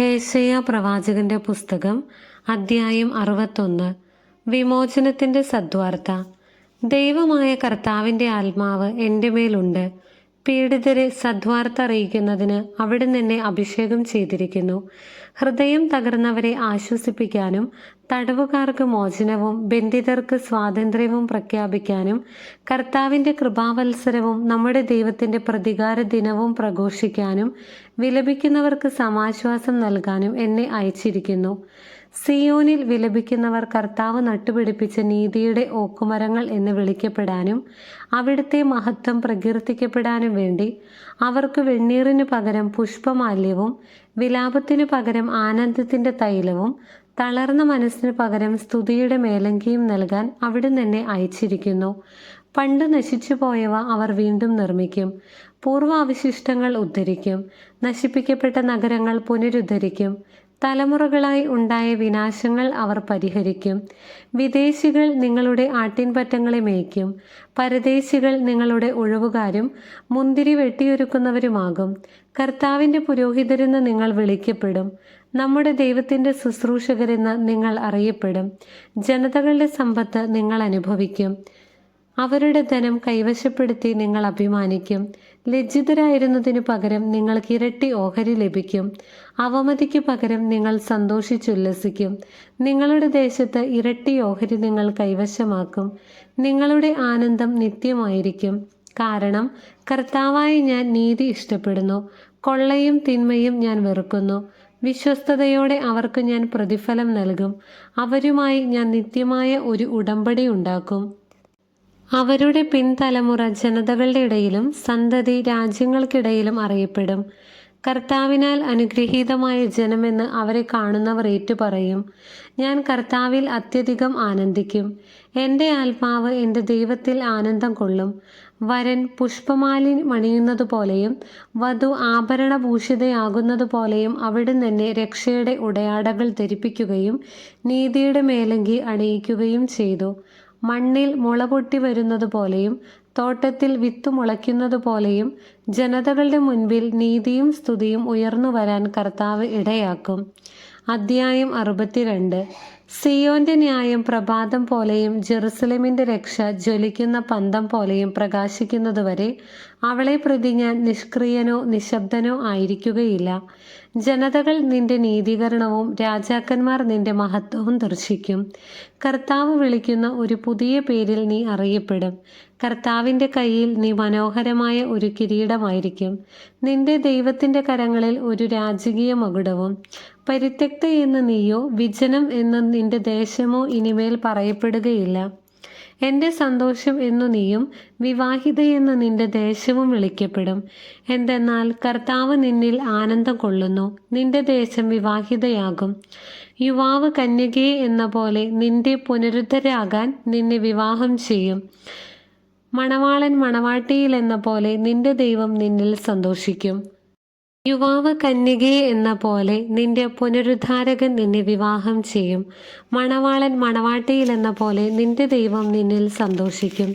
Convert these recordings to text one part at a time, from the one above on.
ഏശയ പ്രവാചകന്റെ പുസ്തകം അദ്ധ്യായം അറുപത്തൊന്ന്. വിമോചനത്തിന്റെ സദ്വാർത്ത. ദൈവമായ കർത്താവിന്റെ ആത്മാവ് എന്റെ മേലുണ്ട്. പീഡിതരെ സദ്വാർത്ത അറിയിക്കുന്നതിന് അവിടെ നിന്നെ അഭിഷേകം ചെയ്തിരിക്കുന്നു. ഹൃദയം തകർന്നവരെ ആശ്വസിപ്പിക്കാനും തടവുകാർക്ക് മോചനവും ബന്ധിതർക്ക് സ്വാതന്ത്ര്യവും പ്രഖ്യാപിക്കാനും കർത്താവിന്റെ കൃപാവത്സരവും നമ്മുടെ ദൈവത്തിന്റെ പ്രതികാര ദിനവും പ്രഘോഷിക്കാനും വിലപിക്കുന്നവർക്ക് സമാശ്വാസം നൽകാനും എന്നെ അയച്ചിരിക്കുന്നു. സിയോനിൽ വിലപിക്കുന്നവർ കർത്താവ് നട്ടുപിടിപ്പിച്ച നീതിയുടെ ഓക്കുമരങ്ങൾ എന്ന് വിളിക്കപ്പെടാനും അവിടുത്തെ മഹത്വം പ്രകീർത്തിക്കപ്പെടാനും വേണ്ടി അവർക്ക് വെണ്ണീറിന് പകരം പുഷ്പമാല്യവും വിലാപത്തിനു പകരം ആനന്ദത്തിന്റെ തൈലവും തളർന്ന മനസ്സിന് പകരം സ്തുതിയുടെ മേലങ്കിയും നൽകാൻ അവിടെ നിന്നെ അയച്ചിരിക്കുന്നു. പണ്ട് നശിച്ചു പോയവ അവർ വീണ്ടും നിർമ്മിക്കും. പൂർവാവശിഷ്ടങ്ങൾ ഉദ്ധരിക്കും. നശിപ്പിക്കപ്പെട്ട നഗരങ്ങൾ പുനരുദ്ധരിക്കും. തലമുറകളായി ഉണ്ടായ വിനാശങ്ങൾ അവർ പരിഹരിക്കും. വിദേശികൾ നിങ്ങളുടെ ആട്ടിൻപറ്റങ്ങളെ മേയ്ക്കും. പരദേശികൾ നിങ്ങളുടെ ഒഴിവുകാരും മുന്തിരി വെട്ടിയൊരുക്കുന്നവരുമാകും. കർത്താവിന്റെ പുരോഹിതരെന്ന് നിങ്ങൾ വിളിക്കപ്പെടും. നമ്മുടെ ദൈവത്തിന്റെ ശുശ്രൂഷകരെന്ന് നിങ്ങൾ അറിയപ്പെടും. ജനതകളുടെ സമ്പത്ത് നിങ്ങൾ അനുഭവിക്കും. അവരുടെ ധനം കൈവശപ്പെടുത്തി നിങ്ങൾ അഭിമാനിക്കും. ലജ്ജിതരായിരുന്നതിനു പകരം നിങ്ങൾക്ക് ഇരട്ടി ഓഹരി ലഭിക്കും. അവമതിക്ക് പകരം നിങ്ങൾ സന്തോഷിച്ചുല്ലസിക്കും. നിങ്ങളുടെ ദേശത്ത് ഇരട്ടി ഓഹരി നിങ്ങൾ കൈവശമാക്കും. നിങ്ങളുടെ ആനന്ദം നിത്യമായിരിക്കും. കാരണം കർത്താവായ ഞാൻ നീതി ഇഷ്ടപ്പെടുന്നു. കൊള്ളയും തിന്മയും ഞാൻ വെറുക്കുന്നു. വിശ്വസ്തതയോടെ അവർക്ക് ഞാൻ പ്രതിഫലം നൽകും. അവരുമായി ഞാൻ നിത്യമായ ഒരു ഉടമ്പടി ഉണ്ടാക്കും. അവരുടെ പിൻതലമുറ ജനതകളുടെ ഇടയിലും സന്തതി രാജ്യങ്ങൾക്കിടയിലും അറിയപ്പെടും. കർത്താവിനാൽ അനുഗ്രഹീതമായ ജനമെന്ന് അവരെ കാണുന്നവർ ഏറ്റുപറയും. ഞാൻ കർത്താവിൽ അത്യധികം ആനന്ദിക്കും. എന്റെ ആത്മാവ് എന്റെ ദൈവത്തിൽ ആനന്ദം കൊള്ളും. വരൻ പുഷ്പമാലി മണിയുന്നത് പോലെയും വധു ആഭരണഭൂഷിതയാകുന്നതുപോലെയും അവിടുന്ന് എന്നെ രക്ഷയുടെ ഉടയാടകൾ ധരിപ്പിക്കുകയും നീതിയുടെ മേലങ്കി അണിയിക്കുകയും ചെയ്തു. മണ്ണിൽ മുള പൊട്ടി വരുന്നത് പോലെയും തോട്ടത്തിൽ വിത്തു മുളയ്ക്കുന്നത് പോലെയും ജനതകളുടെ മുൻപിൽ നീതിയും സ്തുതിയും ഉയർന്നു വരാൻ കർത്താവ് ഇടയാക്കും. അദ്ധ്യായം അറുപത്തിരണ്ട്. സിയോന്റെ ന്യായം പ്രഭാതം പോലെയും ജെറുസലേമിന്റെ രക്ഷ ജ്വലിക്കുന്ന പന്തം പോലെയും പ്രകാശിക്കുന്നതുവരെ അവളെ പ്രതി ഞാൻ നിഷ്ക്രിയനോ നിശബ്ദനോ ആയിരിക്കുകയില്ല. ജനതകൾ നിന്റെ നീതീകരണവും രാജാക്കന്മാർ നിന്റെ മഹത്വവും ദർശിക്കും. കർത്താവ് വിളിക്കുന്ന ഒരു പുതിയ പേരിൽ നീ അറിയപ്പെടും. കർത്താവിന്റെ കയ്യിൽ നീ മനോഹരമായ ഒരു കിരീടമായിരിക്കും. നിന്റെ ദൈവത്തിന്റെ കരങ്ങളിൽ ഒരു രാജകീയ മകുടവും. പരിത്യക്ത എന്ന് നീയോ വിജനം എന്ന് നിന്റെ ദേശമോ ഇനിമേൽ പറയപ്പെടുകയില്ല. എന്റെ സന്തോഷം എന്നു നീയും വിവാഹിത എന്ന് നിന്റെ ദേശവും വിളിക്കപ്പെടും. എന്തെന്നാൽ കർത്താവ് നിന്നിൽ ആനന്ദം കൊള്ളുന്നു. നിന്റെ ദേശം വിവാഹിതയാകും. യുവാവ് കന്യകയെ എന്ന പോലെ നിന്റെ പുനരുദ്ധരാകാൻ നിന്നെ വിവാഹം ചെയ്യും. മണവാളൻ മണവാട്ടിയിൽ എന്ന പോലെ നിന്റെ ദൈവം നിന്നിൽ സന്തോഷിക്കും. യുവാവ് കന്യകയെ എന്ന പോലെ നിന്റെ പുനരുദ്ധാരകൻ നിന്നെ വിവാഹം ചെയ്യും. മണവാളൻ മണവാട്ടിയിൽ എന്ന പോലെ നിന്റെ ദൈവം നിന്നിൽ സന്തോഷിക്കും.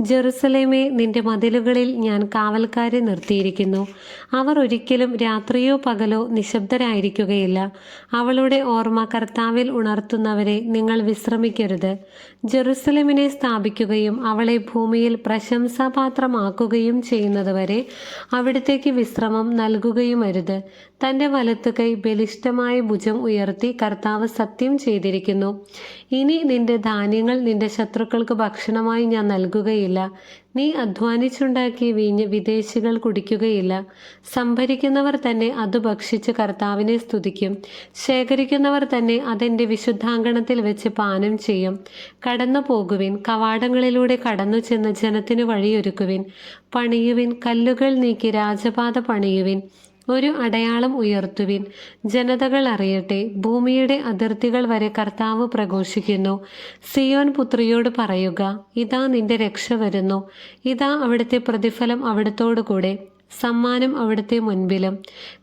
ജെറുസലേമേ നിന്റെ മതിലുകളിൽ ഞാൻ കാവൽക്കാരെ നിർത്തിയിരിക്കുന്നു. അവർ ഒരിക്കലും രാത്രിയോ പകലോ നിശബ്ദരായിരിക്കുകയില്ല. അവളുടെ ഓർമ്മ കർത്താവിൽ ഉണർത്തുന്നവരെ നിങ്ങൾ വിശ്രമിക്കരുത്. ജെറുസലേമിനെ സ്ഥാപിക്കുകയും അവളെ ഭൂമിയിൽ പ്രശംസാപാത്രമാക്കുകയും ചെയ്യുന്നതുവരെ അവിടത്തേക്ക് വിശ്രമം നൽകുകയും അരുത് തന്റെ വലത്തു കൈ ബലിഷ്ഠമായ ഭുജം ഉയർത്തി കർത്താവ് സത്യം ചെയ്തിരിക്കുന്നു. ഇനി നിന്റെ ധാന്യങ്ങൾ നിന്റെ ശത്രുക്കൾക്ക് ഭക്ഷണമായി ഞാൻ നൽകുകയില്ല. നീ അധ്വാനിച്ചുണ്ടാക്കിയ വീഞ്ഞ് വിദേശികൾ കുടിക്കുകയില്ല. സംഭരിക്കുന്നവർ തന്നെ അത് ഭക്ഷിച്ച് കർത്താവിനെ സ്തുതിക്കും. ശേഖരിക്കുന്നവർ തന്നെ അതെന്റെ വിശുദ്ധാങ്കണത്തിൽ വെച്ച് പാനം ചെയ്യും. കടന്നു പോകുവിൻ കവാടങ്ങളിലൂടെ കടന്നു ചെന്ന് ജനത്തിന് വഴിയൊരുക്കുവിൻ. പണിയുവിൻ കല്ലുകൾ നീക്കി രാജപാത പണിയുവിൻ. ഒരു അടയാളം ഉയർത്തുവിൻ. ജനതകൾ അറിയട്ടെ ഭൂമിയുടെ അതിർത്തികൾ വരെ കർത്താവ് പ്രഘോഷിക്കുന്നു. സിയോൻ പുത്രിയോട് പറയുക ഇതാ നിന്റെ രക്ഷ വരുന്നു. ഇതാ അവിടുത്തെ പ്രതിഫലം അവിടത്തോടു കൂടെ സമ്മാനം അവിടുത്തെ മുൻപിലും.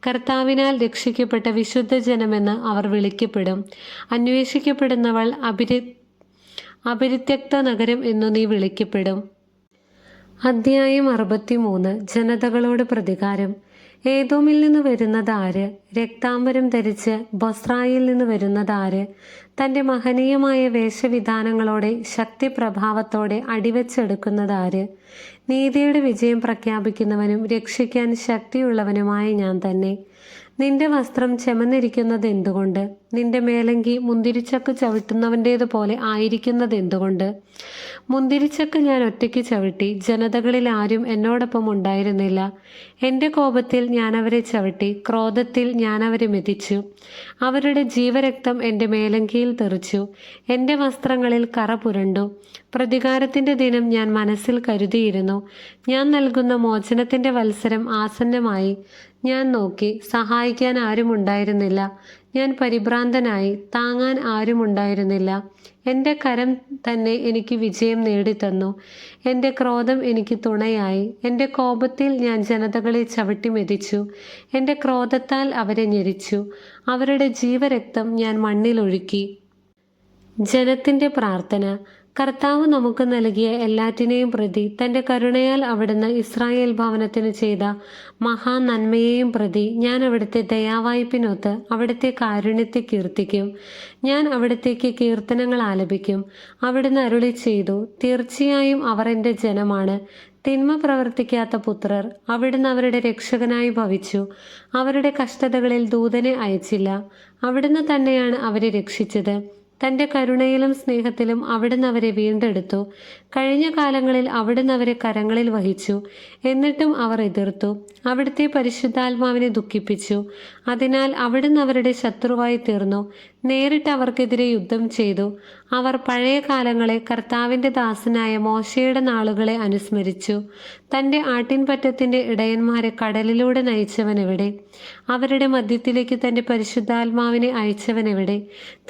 കർത്താവിനാൽ രക്ഷിക്കപ്പെട്ട വിശുദ്ധ ജനമെന്ന് അവർ വിളിക്കപ്പെടും. അന്വേഷിക്കപ്പെടുന്നവൾ അപരി അപരിത്യക്ത നഗരം എന്നു നീ വിളിക്കപ്പെടും. അധ്യായം അറുപത്തിമൂന്ന്. ജനതകളോട് പ്രതികാരം. ഏതോമിൽ നിന്ന് വരുന്നത് ആര്? രക്താംബരം ധരിച്ച് ബൊസ്രായിൽ നിന്ന് വരുന്നത് ആര്? തന്റെ മഹനീയമായ വേഷവിധാനങ്ങളോടെ ശക്തിപ്രഭാവത്തോടെ അടിവെച്ചെടുക്കുന്നത് ആര്? നീതിയുടെ വിജയം പ്രഖ്യാപിക്കുന്നവനും രക്ഷിക്കാൻ ശക്തിയുള്ളവനുമായ ഞാൻ തന്നെ. നിന്റെ വസ്ത്രം ചെമന്നിരിക്കുന്നത് എന്തുകൊണ്ട്? നിന്റെ മേലങ്കി മുന്തിരിച്ചക്ക് ചവിട്ടുന്നവന്റേതുപോലെ ആയിരിക്കുന്നത് എന്തുകൊണ്ട് മുന്തിരിച്ചക്ക് ഞാൻ ഒറ്റയ്ക്ക് ചവിട്ടി ജനതകളിൽ ആരും എന്നോടൊപ്പം ഉണ്ടായിരുന്നില്ല. എന്റെ കോപത്തിൽ ഞാൻ അവരെ ചവിട്ടി ക്രോധത്തിൽ ഞാൻ അവരെ മെതിച്ചു. അവരുടെ ജീവരക്തം എന്റെ മേലങ്കിയിൽ തെറിച്ചു. എന്റെ വസ്ത്രങ്ങളിൽ കറ പുരണ്ടു. പ്രതികാരത്തിന്റെ ദിനം ഞാൻ മനസ്സിൽ കരുതിയിരുന്നു. ഞാൻ നൽകുന്ന മോചനത്തിന്റെ വത്സരം ആസന്നമായി. ഞാൻ നോക്കി സഹായിക്കാൻ ആരുമുണ്ടായിരുന്നില്ല. ഞാൻ പരിഭ്രാന്തനായി താങ്ങാൻ ആരുമുണ്ടായിരുന്നില്ല. എന്റെ കരം തന്നെ എനിക്ക് വിജയം നേടിത്തന്നു. എന്റെ ക്രോധം എനിക്ക് തുണയായി. എന്റെ കോപത്തിൽ ഞാൻ ജനതകളെ ചവിട്ടി മെതിച്ചു. എന്റെ ക്രോധത്താൽ അവരെ ഞെരിച്ചു. അവരുടെ ജീവരക്തം ഞാൻ മണ്ണിലൊഴുക്കി. ജനത്തിന്റെ പ്രാർത്ഥന. കർത്താവ് നമുക്ക് നൽകിയ എല്ലാറ്റിനെയും പ്രതി തന്റെ കരുണയാൽ അവിടുന്ന് ഇസ്രായേൽ ഭവനത്തിന് ചെയ്ത മഹാ നന്മയെയും പ്രതി ഞാൻ അവിടുത്തെ ദയാവായ്പിനൊത്ത് അവിടുത്തെ കാരുണ്യത്തെ കീർത്തിക്കും. ഞാൻ അവിടത്തേക്ക് കീർത്തനങ്ങൾ ആലപിക്കും. അവിടുന്ന് അരുളി ചെയ്തു തീർച്ചയായും അവർ എന്റെ ജനമാണ്. തിന്മ പ്രവർത്തിക്കാത്ത പുത്രർ അവിടുന്ന് അവരുടെ രക്ഷകനായി ഭവിച്ചു. അവരുടെ കഷ്ടതകളിൽ ദൂതനെ അയച്ചില്ല. അവിടുന്ന് തന്നെയാണ് അവരെ രക്ഷിച്ചത്. തന്റെ കരുണയിലും സ്നേഹത്തിലും അവിടുന്ന് അവരെ വീണ്ടെടുത്തു. കഴിഞ്ഞ കാലങ്ങളിൽ അവിടുന്ന് അവരെ കരങ്ങളിൽ വഹിച്ചു. എന്നിട്ടും അവർ എതിർത്തു. അവിടുത്തെ പരിശുദ്ധാത്മാവിനെ ദുഃഖിപ്പിച്ചു. അതിനാൽ അവിടുന്ന് അവരുടെ ശത്രുവായി തീർന്നു. നേരിട്ട് അവർക്കെതിരെ യുദ്ധം ചെയ്തു. അവർ പഴയ കാലങ്ങളെ കർത്താവിന്റെ ദാസനായ മോശയുടെ നാളുകളെ അനുസ്മരിച്ചു. തന്റെ ആട്ടിൻപറ്റത്തിന്റെ ഇടയന്മാരെ കടലിലൂടെ നയിച്ചവനെവിടെ? അവരുടെ മധ്യത്തിലേക്ക് തന്റെ പരിശുദ്ധാത്മാവിനെ അയച്ചവനെവിടെ?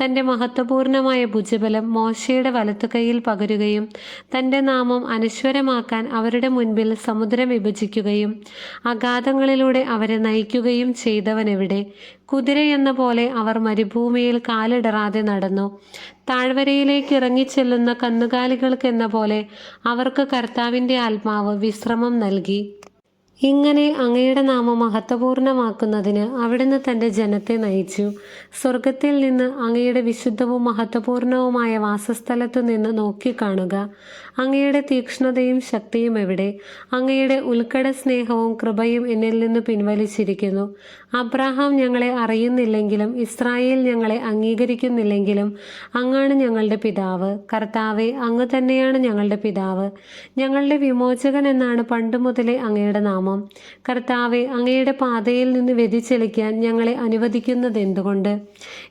തന്റെ മഹത്വപൂർണമായ ഭുജബലം മോശയുടെ വലത്തു കൈയിൽ പകരുകയും തന്റെ നാമം അനശ്വരമാക്കാൻ അവരുടെ മുൻപിൽ സമുദ്രം വിഭജിക്കുകയും അഗാധങ്ങളിലൂടെ അവരെ നയിക്കുകയും ചെയ്തവനെവിടെ. കുതിരയെന്ന പോലെ അവർ മരുഭൂമിയിൽ കാലിടറാതെ നടന്നു. താഴ്വരയിലേക്ക് ഇറങ്ങിച്ചെല്ലുന്ന കന്നുകാലികൾക്കെന്ന പോലെ അവർക്ക് കർത്താവിന്റെ ആത്മാവ് വിശ്രമം നൽകി. ഇങ്ങനെ അങ്ങയുടെ നാമം മഹത്വപൂർണമാക്കുന്നതിന് അവിടുന്ന് തന്റെ ജനത്തെ നയിച്ചു. സ്വർഗത്തിൽ നിന്ന് അങ്ങയുടെ വിശുദ്ധവും മഹത്വപൂർണവുമായ വാസസ്ഥലത്തു നിന്ന് നോക്കിക്കാണുക അങ്ങയുടെ തീക്ഷ്ണതയും ശക്തിയും എവിടെ? അങ്ങയുടെ ഉൽക്കട സ്നേഹവും കൃപയും എന്നിൽ നിന്ന് പിൻവലിച്ചിരിക്കുന്നു. അബ്രാഹാം ഞങ്ങളെ അറിയുന്നില്ലെങ്കിലും ഇസ്രായേൽ ഞങ്ങളെ അംഗീകരിക്കുന്നില്ലെങ്കിലും അങ്ങാണ് ഞങ്ങളുടെ പിതാവ്. കർത്താവെ അങ്ങ് തന്നെയാണ് ഞങ്ങളുടെ പിതാവ്. ഞങ്ങളുടെ വിമോചകൻ എന്നാണ് പണ്ട് മുതലേ അങ്ങയുടെ നാമം കർത്താവെ അങ്ങയുടെ പാതയിൽ നിന്ന് വ്യതിചലിക്കാൻ ഞങ്ങളെ അനുവദിക്കുന്നത് എന്തുകൊണ്ട്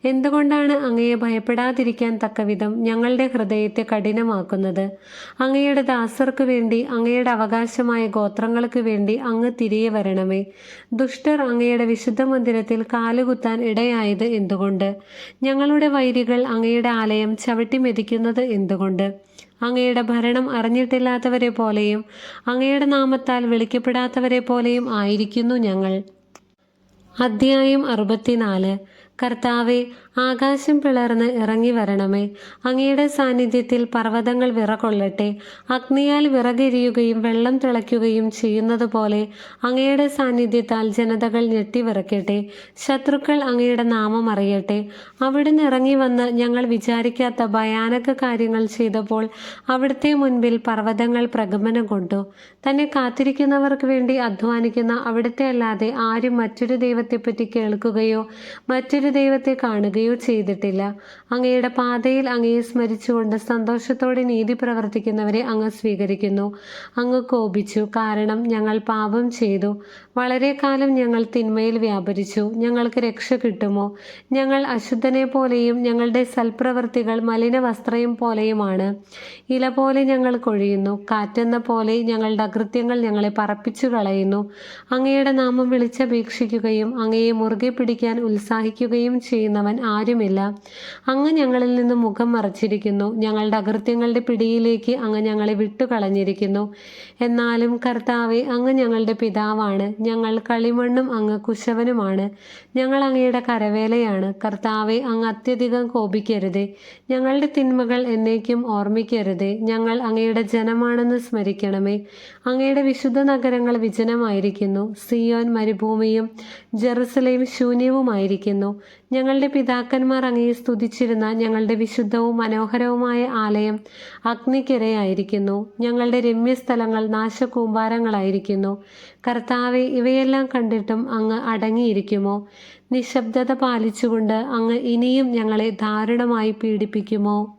എന്തുകൊണ്ടാണ് അങ്ങയെ ഭയപ്പെടാതിരിക്കാൻ തക്കവിധം ഞങ്ങളുടെ ഹൃദയത്തെ കഠിനമാക്കുന്നത്? അങ്ങയുടെ ദാസർക്ക് വേണ്ടി അങ്ങയുടെ അവകാശമായ ഗോത്രങ്ങൾക്ക് വേണ്ടി അങ്ങ് തിരികെ വരണമേ. ദുഷ്ടർ അങ്ങയുടെ വിശുദ്ധ മന്ദിരത്തിൽ കാലുകുത്താൻ ഇടയായത് എന്തുകൊണ്ട്? ഞങ്ങളുടെ വൈരികൾ അങ്ങയുടെ ആലയം ചവിട്ടിമെതിക്കുന്നത് എന്തുകൊണ്ട്? അങ്ങയുടെ ഭരണം അറിഞ്ഞിട്ടില്ലാത്തവരെ പോലെയും അങ്ങയുടെ നാമത്താൽ വിളിക്കപ്പെടാത്തവരെ പോലെയും ആയിരിക്കുന്നു ഞങ്ങൾ. അധ്യായം അറുപത്തിനാല്. കർത്താവെ ആകാശം പിളർന്ന് ഇറങ്ങി വരണമേ. അങ്ങയുടെ സാന്നിധ്യത്തിൽ പർവതങ്ങൾ വിറകൊള്ളട്ടെ. അഗ്നിയാൽ വിറകെരിയുകയും വെള്ളം തിളയ്ക്കുകയും ചെയ്യുന്നത് പോലെ അങ്ങയുടെ സാന്നിധ്യത്താൽ ജനതകൾ ഞെട്ടിവിറക്കട്ടെ. ശത്രുക്കൾ അങ്ങയുടെ നാമം അറിയട്ടെ. അവിടുന്ന് ഇറങ്ങി വന്ന് ഞങ്ങൾ വിചാരിക്കാത്ത ഭയാനക കാര്യങ്ങൾ ചെയ്തപ്പോൾ അവിടുത്തെ മുൻപിൽ പർവതങ്ങൾ പ്രഗമനം കൊണ്ടു. തന്നെ കാത്തിരിക്കുന്നവർക്ക് വേണ്ടി അധ്വാനിക്കുന്ന അവിടുത്തെ അല്ലാതെ ആരും മറ്റൊരു ദൈവത്തെപ്പറ്റി കേൾക്കുകയോ മറ്റൊരു ദൈവത്തെ കാണുകയോ ചെയ്തിട്ടില്ല. അങ്ങയുടെ പാതയിൽ അങ്ങയെ സ്മരിച്ചുകൊണ്ട് സന്തോഷത്തോടെ നീതി പ്രവർത്തിക്കുന്നവരെ അങ്ങ് സ്വീകരിക്കുന്നു. അങ്ങ് കോപിച്ചു കാരണം ഞങ്ങൾ പാപം ചെയ്തു. വളരെ കാലം ഞങ്ങൾ തിന്മയിൽ വ്യാപരിച്ചു. ഞങ്ങൾക്ക് രക്ഷ കിട്ടുമോ? ഞങ്ങൾ അശുദ്ധനെ പോലെയും ഞങ്ങളുടെ സൽപ്രവർത്തികൾ മലിന വസ്ത്രയും പോലെയുമാണ്. ഇല പോലെ ഞങ്ങൾ കൊഴിയുന്നു. കാറ്റെന്ന പോലെ ഞങ്ങളുടെ അകൃത്യങ്ങൾ ഞങ്ങളെ പറപ്പിച്ചു കളയുന്നു. അങ്ങയുടെ നാമം വിളിച്ചപേക്ഷിക്കുകയും അങ്ങയെ മുറുകെ പിടിക്കാൻ ഉത്സാഹിക്കുകയും രക്ഷിക്കുകയും ചെയ്യുന്നവൻ ആരുമില്ല. അങ്ങ് ഞങ്ങളിൽ നിന്ന് മുഖം മറച്ചിരിക്കുന്നു. ഞങ്ങളുടെ അകൃത്യങ്ങളുടെ പിടിയിലേക്ക് അങ്ങ് ഞങ്ങളെ വിട്ടുകളഞ്ഞിരിക്കുന്നു. എന്നാലും കർത്താവെ അങ്ങ് ഞങ്ങളുടെ പിതാവാണ്. ഞങ്ങൾ കളിമണ്ണും അങ്ങ് കുശവനുമാണ്. ഞങ്ങൾ അങ്ങയുടെ കരവേലയാണ്. കർത്താവെ അങ്ങ് അത്യധികം കോപിക്കരുതേ. ഞങ്ങളുടെ തിന്മകൾ എന്നേക്കും ഓർമ്മിക്കരുതേ. ഞങ്ങൾ അങ്ങയുടെ ജനമാണെന്ന് സ്മരിക്കണമേ. അങ്ങയുടെ വിശുദ്ധ നഗരങ്ങൾ വിജനമായിരിക്കുന്നു. സിയോൻ മരുഭൂമിയും ജെറുസലേം ശൂന്യവുമായിരിക്കുന്നു. ഞങ്ങളുടെ പിതാക്കന്മാർ അങ്ങയെ സ്തുതിച്ചിരുന്ന ഞങ്ങളുടെ വിശുദ്ധവും മനോഹരവുമായ ആലയം അഗ്നിക്കിരയായിരിക്കുന്നു. ഞങ്ങളുടെ രമ്യസ്ഥലങ്ങൾ നാശകൂമ്പാരങ്ങളായിരിക്കുന്നു. കർത്താവെ ഇവയെല്ലാം കണ്ടിട്ടും അങ്ങ് അടങ്ങിയിരിക്കുമോ? നിശബ്ദത പാലിച്ചുകൊണ്ട് അങ്ങ് ഇനിയും ഞങ്ങളെ ദാരുണമായി പീഡിപ്പിക്കുമോ?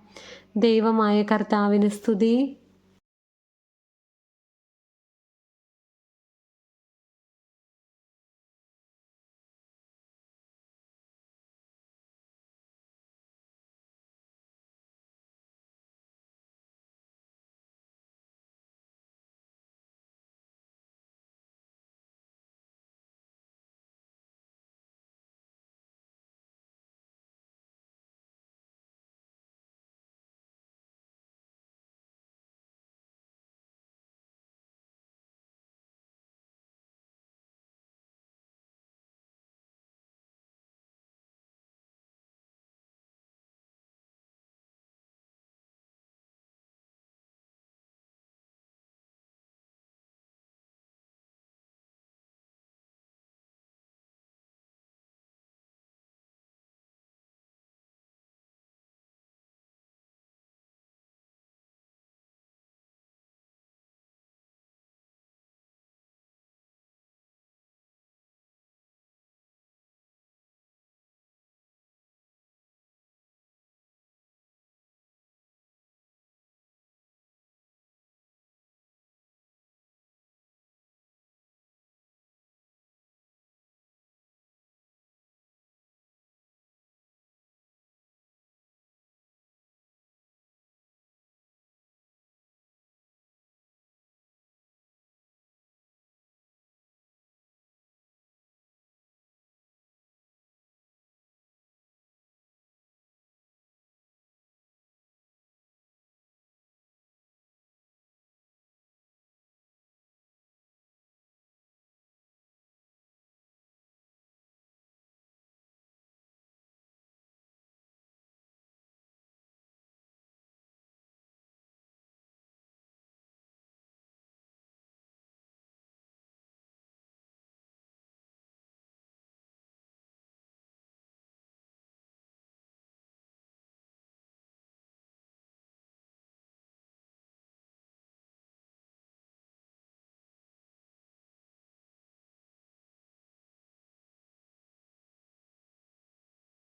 ദൈവമായ കർത്താവിന് സ്തുതി.